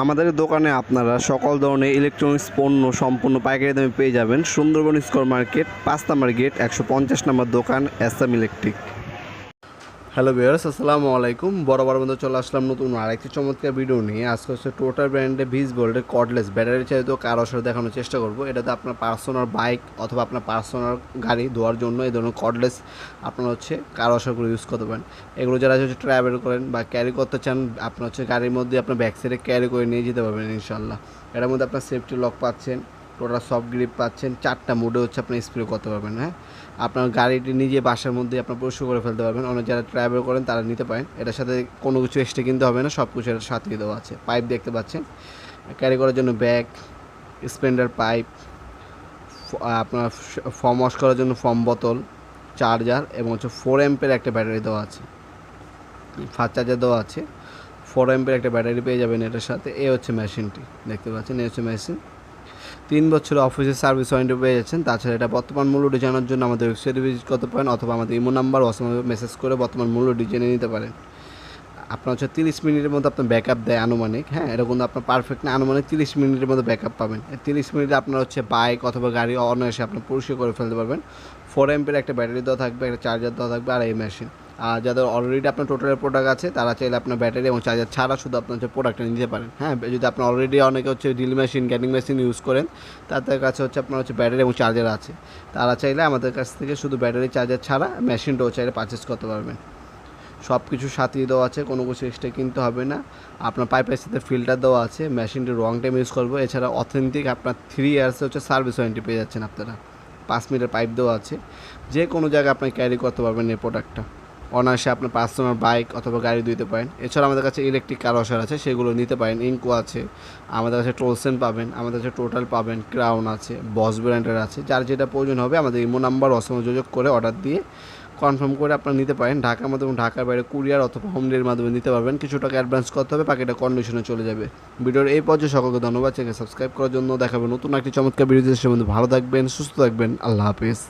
আমাদের দোকানে আপনারা সকল ধরনের ইলেকট্রনিক্স পণ্য সম্পূর্ণ পাইকারি দামে পেয়ে যাবেন সুন্দরবন স্কোয়ার মার্কেট, পাঁচ নাম্বার গেট, একশো পঞ্চাশ নম্বর দোকান অ্যাসাম ইলেকট্রিক। হ্যালো বিয়ার্স আসসালামু আলাইকুম। বরাবর মধ্যে চলে আসলাম নতুন আরেকটি চমৎকার ভিডিও নিয়ে। আজকে হচ্ছে টোটাল ব্র্যান্ডে ভিজ বোল্ডের কর্ডলেস ব্যাটারি চালিত কার আসলে দেখানোর চেষ্টা করব। এটাতে আপনার পার্সোনাল বাইক অথবা আপনার পার্সোনাল গাড়ি ধোয়ার জন্য এই ধরনের কর্ডলেস আপনার হচ্ছে কার করে ইউজ করতে পারেন। এগুলো যারা হচ্ছে ট্রাভেল করেন বা ক্যারি করতে চান, আপনার হচ্ছে গাড়ির মধ্যে আপনার ব্যাক সাইডে ক্যারি করে নিয়ে যেতে পারবেন ইনশাল্লাহ এটার মধ্যে আপনার সেফটি লক পাচ্ছেন। টোটাল সফট গ্রিপ পাচ্ছেন। চারটা মোডে হচ্ছে আপনি স্প্রে করতে পারবেন হ্যাঁ? আপনার গাড়িটি নিজে বাসার মধ্যে আপনার পরিষ্কার করে ফেলতে পারবেন। অনেক যারা ট্রাভেল করেন তারা নিতে পারেন। এটার সাথে কোনো কিছু এক্সট্রা কিনতে হবে না সব কিছু এটার সাথেই দেওয়া আছে। পাইপ দেখতে পাচ্ছেন। ক্যারি করার জন্য ব্যাগ স্প্লেন্ডার পাইপ আপনার ফর্ম ওয়াশ করার জন্য ফর্ম বোতল চার্জার এবং হচ্ছে ফোর এম্পের একটা ব্যাটারি দেওয়া আছে। ফাস্ট চার্জার দেওয়া আছে। ফোর এম্পের একটা ব্যাটারি পেয়ে যাবেন এটার সাথে। এ হচ্ছে মেশিনটি দেখতে পাচ্ছেন? এ হচ্ছে মেশিন তিন বছর অফিসের সার্ভিস ওয়ারেন্টি পেয়ে যাচ্ছেন। তাছাড়া এটা বর্তমান মূল্যটি জানার জন্য আমাদের ওয়েবসাইটে ভিজিট করতে পারেন অথবা আমাদের ইমো নাম্বার অসময় মেসেজ করে বর্তমান মূল্যটি জেনে নিতে পারেন। আপনার হচ্ছে তিরিশ মিনিটের মধ্যে আপনার ব্যাকআপ দেয় আনুমানিক হ্যাঁ? এটা কিন্তু আপনার পারফেক্ট না, আনুমানিক তিরিশ মিনিটের মধ্যে ব্যাকআপ পাবেন। তিরিশ মিনিটে আপনার হচ্ছে বাইক অথবা গাড়ি অনায়াসে আপনার পরিষ্কার করে ফেলতে পারবেন। ফোর এমপের একটা ব্যাটারি দেওয়া থাকবে, একটা চার্জার দেওয়া থাকবে আর এই মেশিন আর যাদের অলরেডি আপনার টোটালের প্রোডাক্ট আছে, তারা চাইলে আপনার ব্যাটারি এবং চার্জার ছাড়া শুধু আপনার হচ্ছে প্রোডাক্টটা নিতে পারেন। হ্যাঁ যদি আপনার অলরেডি অনেকে হচ্ছে ড্রিল মেশিন গ্যানিং মেশিন ইউজ করেন, তাদের কাছে হচ্ছে আপনার হচ্ছে ব্যাটারি এবং চার্জার আছে। তারা চাইলে আমাদের কাছ থেকে শুধু ব্যাটারি চার্জার ছাড়া মেশিনটাও চাইলে পারচেস করতে পারবেন। সব কিছু সাথিয়ে দেওয়া আছে, কোনো কিছু এক্সট্রা কিনতে হবে না। আপনার পাইপের সাথে ফিল্টার দেওয়া আছে মেশিনটি রং টাইম ইউজ করব। এছাড়া অথেন্টিক আপনার থ্রি ইয়ার্সে হচ্ছে সার্ভিস ওয়ারেন্টি পেয়ে যাচ্ছেন আপনারা। পাঁচ মিটার পাইপ দেওয়া আছে। যে কোনো জায়গায় আপনি ক্যারি করতে পারবেন এই প্রোডাক্টটা অনায়াসে আপনার পার্সোনাল বাইক অথবা গাড়ি দিতে পারেন। এছাড়া আমাদের কাছে ইলেকট্রিক কার ওয়াশার আছে, সেগুলো নিতে পারেন। ইনকো আছে, আমাদের কাছে টোলসেন পাবেন, আমাদের কাছে টোটাল পাবেন ক্রাউন আছে বস ব্র্যান্ডের আছে। যার যেটা প্রয়োজন হবে, আমাদের ইমো নাম্বার অসংযোগ করে অর্ডার দিয়ে কনফার্ম করে আপনারা নিতে পারেন। ঢাকার মধ্যে এবং ঢাকার বাইরে কুরিয়ার অথবা হোম ডেলিভারির মাধ্যমে নিতে পারবেন। কিছু টাকা অ্যাডভান্স করতে হবে, বাকিটা কন্ডিশনে চলে যাবে। ভিডিওর এই পর্যায়ে সকলকে ধন্যবাদ। চ্যানেল সাবস্ক্রাইব করার জন্য দেখাবেন নতুন একটি চমৎকার ভিডিও সে ভালো থাকবেন, সুস্থ থাকবেন। আল্লাহ হাফিজ।